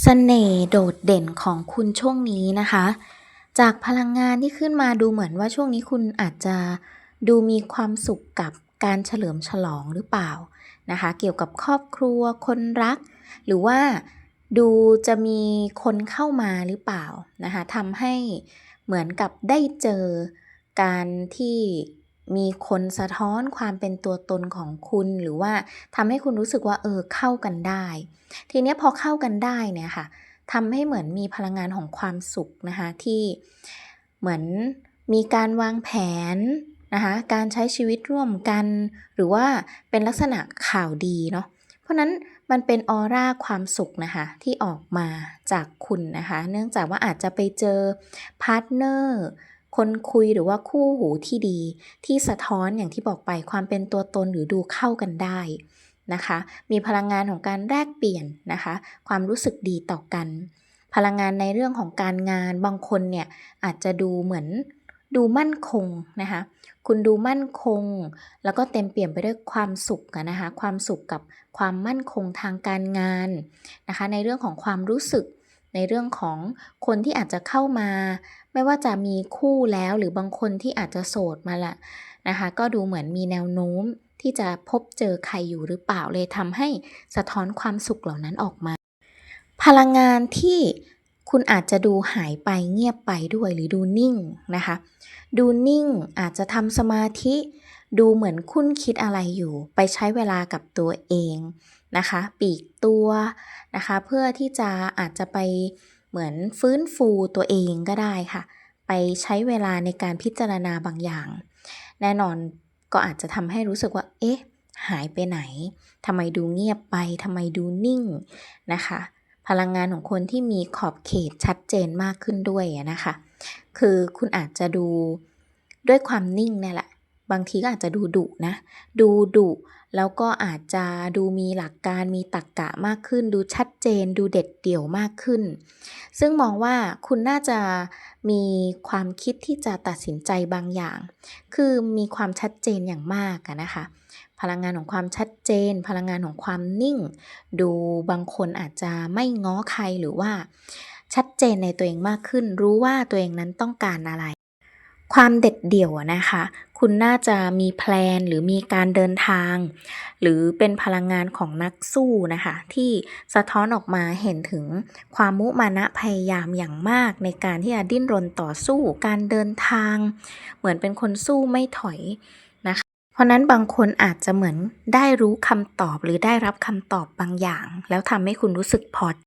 เสน่ห์โดดเด่นของคุณช่วงนี้นะคะ จากพลังงานที่ขึ้นมาดูเหมือนว่าช่วงนี้คุณอาจจะดูมีความสุขกับการเฉลิมฉลองหรือเปล่านะคะ เกี่ยวกับครอบครัวคนรัก หรือว่าดูจะมีคนเข้ามาหรือเปล่านะคะทำให้เหมือนกับได้เจอการที่ มีคนสะท้อนความเป็นตัวตนของคุณหรือว่าทำให้คุณรู้สึกว่าเออเข้ากันได้ ทีนี้พอเข้ากันได้เนี่ยค่ะทำให้เหมือนมีพลังงานของความสุขนะคะที่เหมือนมีการวางแผนนะคะการใช้ชีวิตร่วมกัน หรือว่าเป็นลักษณะข่าวดีเนาะเพราะนั้นมันเป็นออร่าความสุขนะคะที่ออกมาจากคุณนะคะ เนื่องจากว่าอาจจะไปเจอพาร์ทเนอร์ คนคุยหรือว่าคู่หูที่ดี ที่สะท้อนอย่างที่บอกไปความเป็นตัวตนหรือดูเข้ากันได้นะคะ มีพลังงานของการแลกเปลี่ยนนะคะ ความรู้สึกดีต่อกัน พลังงานในเรื่องของการงานบางคนเนี่ยอาจจะดูเหมือนดูมั่นคงนะคะ คุณดูมั่นคง แล้วก็เต็มเปี่ยมไปด้วยความสุขนะคะ ความสุขกับความมั่นคงทางการงานนะคะ ในเรื่องของความรู้สึก ในเรื่องของคนที่อาจจะเข้ามา ไม่ว่าจะมีคู่แล้วหรือบางคนที่อาจจะโสดมาละนะคะ ก็ดูเหมือนมีแนวโน้มที่จะพบเจอใครอยู่หรือเปล่าเลยทำให้สะท้อนความสุขเหล่านั้นออกมา พลังงานที่คุณอาจจะดูหายไปเงียบไปด้วยหรือดูนิ่งนะคะ ดูนิ่งอาจจะทำสมาธิ ดูเหมือนคุ้นคิดอะไรอยู่ ไปใช้เวลากับตัวเองนะคะ ปีกตัวนะคะ เพื่อที่จะอาจจะไปเหมือนฟื้นฟูตัวเองก็ได้ค่ะ ไปใช้เวลาในการพิจารณาบางอย่าง แน่นอนก็อาจจะทำให้รู้สึกว่า เอ๊ะ หายไปไหนทำไมดูเงียบไปทำไมดูนิ่งนะคะ พลังงานของคนที่มีขอบเขตชัดเจนมากขึ้นด้วยนะคะ คือคุณอาจจะดูด้วยความนิ่งนี่แหละ บางทีก็อาจจะดูดุนะ ดูดุแล้วก็อาจจะดูมีหลักการมีตรกกะมากขึ้น ดูชัดเจน ดูเด็ดเดี่ยวมากขึ้น ซึ่งมองว่าคุณน่าจะมีความคิดที่จะตัดสินใจบางอย่าง คือมีความชัดเจนอย่างมากนะคะ พลังงานของความชัดเจน พลังงานของความนิ่ง ดูบางคนอาจจะไม่ง้อใครหรือว่า ชัดเจนในตัวเองมากขึ้น รู้ว่าตัวเองนั้นต้องการอะไร ความเด็ดเดี่ยวนะคะ คุณน่าจะมีแพลนหรือมีการเดินทาง หรือเป็นพลังงานของนักสู้นะคะ ที่สะท้อนออกมาเห็นถึงความมุมานะพยายามอย่างมากในการที่จะดิ้นรนต่อสู้ การเดินทาง เหมือนเป็นคนสู้ไม่ถอยนะคะ เพราะนั้นบางคนอาจจะเหมือนได้รู้คำตอบหรือได้รับคำตอบบางอย่าง แล้วทำให้คุณรู้สึกพอ